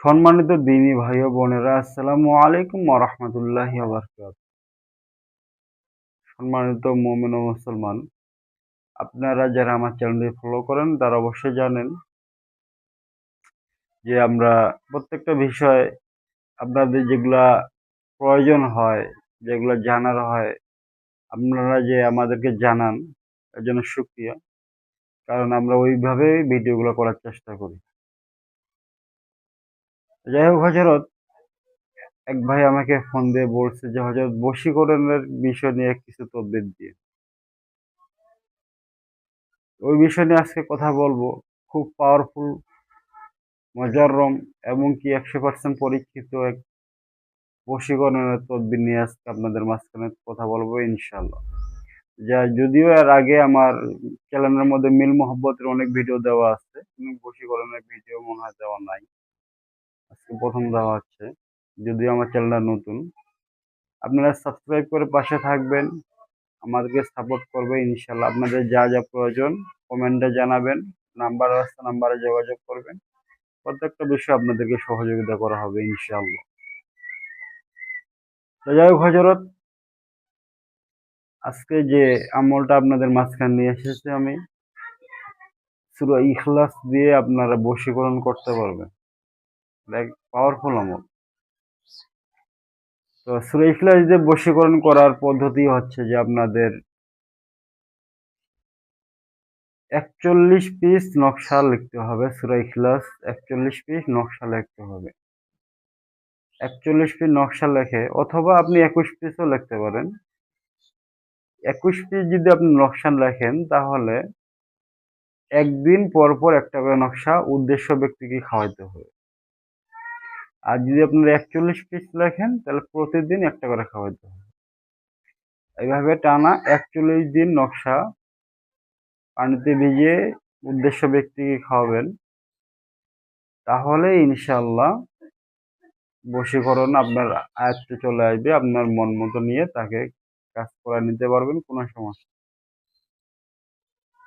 সম্মানিত দিনী ভাই ও বোনেরা, আসসালামু আলাইকুম ওরহমতুল্লাহি আবরকাত সম্মানিত মোমেন ও মুসলমান, আপনারা যারা আমার চ্যানেলটি ফলো করেন, তারা অবশ্যই জানেন যে আমরা প্রত্যেকটা বিষয় আপনাদের যেগুলা প্রয়োজন হয়, যেগুলো জানার হয়, আপনারা যে আমাদেরকে জানান, এর জন্য সুক্রিয়া কারণ আমরা ওইভাবে ভিডিওগুলো করার চেষ্টা করি। যাই হোক হজরত এক ভাই আমাকে ফোন দিয়ে বলছে যে হজরত বশীকরণের বিষয় নিয়ে কিছু তদবির দিয়ে। ওই বিষয় নিয়ে আজকে কথা বলব। খুব পাওয়ারফুল মজাররম এবং কি একশো পার্সেন্ট পরীক্ষিত এক বশীকরণের তদবির নিয়ে আজকে আপনাদের মাঝখানে কথা বলব ইনশাল্লাহ যা যদিও এর আগে আমার চ্যানেলের মধ্যে মিল মোহব্বতের অনেক ভিডিও দেওয়া আছে, কিন্তু বশীকরণের ভিডিও মনে হয় দেওয়া নাই। প্রথম দেওয়া হচ্ছে, যদিও আমার চ্যানেলটা নতুন। আপনারা সাবস্ক্রাইব করে পাশে থাকবেন, আমাদেরকে সাপোর্ট করবে ইনশাল্লাহ। আপনাদের যা যা প্রয়োজন কমেন্টে জানাবেন নাম্বার আছে নাম্বারে যোগাযোগ করবেন। প্রত্যেকটা বিষয়ে আপনাদেরকে সহযোগিতা করা হবে ইনশাল্লাহ। তো যাই হোক হজরত আজকে যে আমলটা আপনাদের মাঝখানে নিয়ে এসেছি আমি শুরু ইখলাস দিয়ে আপনারা বশীকরণ করতে পারবেন। পাওয়ারফুল আমল তো সুরা ইখলাস দিয়ে বশীকরণ করার পদ্ধতি হচ্ছে যে আপনাদের একচল্লিশ পিস নকশা লিখতে হবে সুরা ইখলাস একচল্লিশ পিস নকশা লিখতে হবে। একচল্লিশ পিস নকশা লেখে অথবা আপনি একুশ পিসও লিখতে পারেন। একুশ পিস যদি আপনি নকশা লেখেন তাহলে একদিন পর পর একটা করে নকশা উদ্দেশ্য ব্যক্তিকে খাওয়াইতে হবে। আর যদি আপনারা একচল্লিশ পিস লেখেন তাহলে প্রতিদিন একটা করে খাওয়াইতে হবে এইভাবে টানা একচল্লিশ দিন নকশা, পানিতে ভিজিয়ে উদ্দেশ্য ব্যক্তিকে খাওয়াবেন, তাহলে ইনশাল্লাহ বশীকরণ আপনার আয়ত্তে চলে আসবে, আপনার মন মতো নিয়ে তাকে কাজ করে নিতে পারবেন, কোনো সমস্যা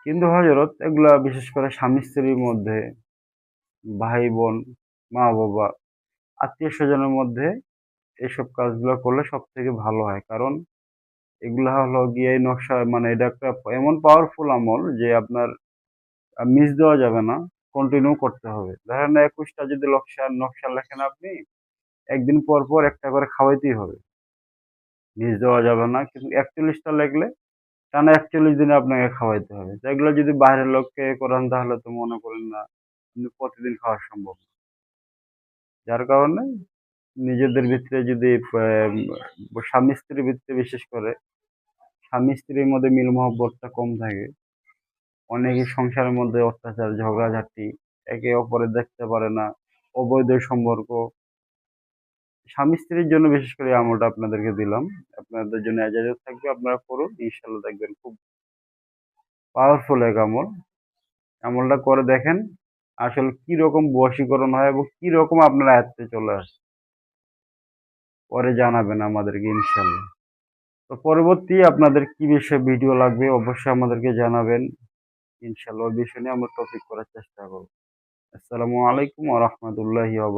কিন্তু হজরত এগুলা বিশেষ করে স্বামী স্ত্রীর মধ্যে ভাই বোন মা বাবা আত্মীয় স্বজনের মধ্যে এসব কাজগুলো করলে সব থেকে ভালো হয়। কারণ এগুলা হলো গিয়ে নকশা মানে এটা একটা এমন পাওয়ারফুল আমল যে আপনার মিস দেওয়া যাবে না কন্টিনিউ করতে হবে। ধরেন একুশটা যদি নকশা নকশা লেখেন আপনি, একদিন পর পর একটা করে খাওয়াইতেই হবে। মিস দেওয়া যাবে না, কিন্তু একচল্লিশটা লেখলে টানা একচল্লিশ দিনে আপনাকে খাওয়াইতে হবে। এগুলো যদি বাইরের লোককে করান তাহলে তো মনে করেন না প্রতিদিন খাওয়া সম্ভব যার কারণে নিজেদের ভিতরে যদি স্বামী স্ত্রীর ভিতরে বিশেষ করে স্বামী স্ত্রীর মধ্যে মিল মহব্বতটা কম থাকে। অনেকে সংসারের মধ্যে অত্যাচার, ঝগড়াঝাটি, একে অপরে দেখতে পারে না, অবৈধ সম্পর্ক। স্বামী স্ত্রীর জন্য বিশেষ করে আমলটা আপনাদেরকে দিলাম। আপনাদের জন্য এজাজত থাকবে, আপনারা করুন ইনশাল্লাহ দেখবেন খুব পাওয়ারফুল এক আমল। আমলটা করে দেখেন আসলে কি রকম বশীকরণ হয় এবং কি রকম আপনার আয়ত্তে চলে আসে পরে জানাবেন আমাদেরকে, ইনশাল্লাহ। তো পরবর্তী আপনাদের কি বিষয়ে ভিডিও লাগবে অবশ্যই আমাদেরকে জানাবেন। ইনশাল্লাহ ওই বিষয় নিয়ে আমরা টপিক করার চেষ্টা করব। আসসালামু আলাইকুম ওয়া রাহমাতুল্লাহি ওয়া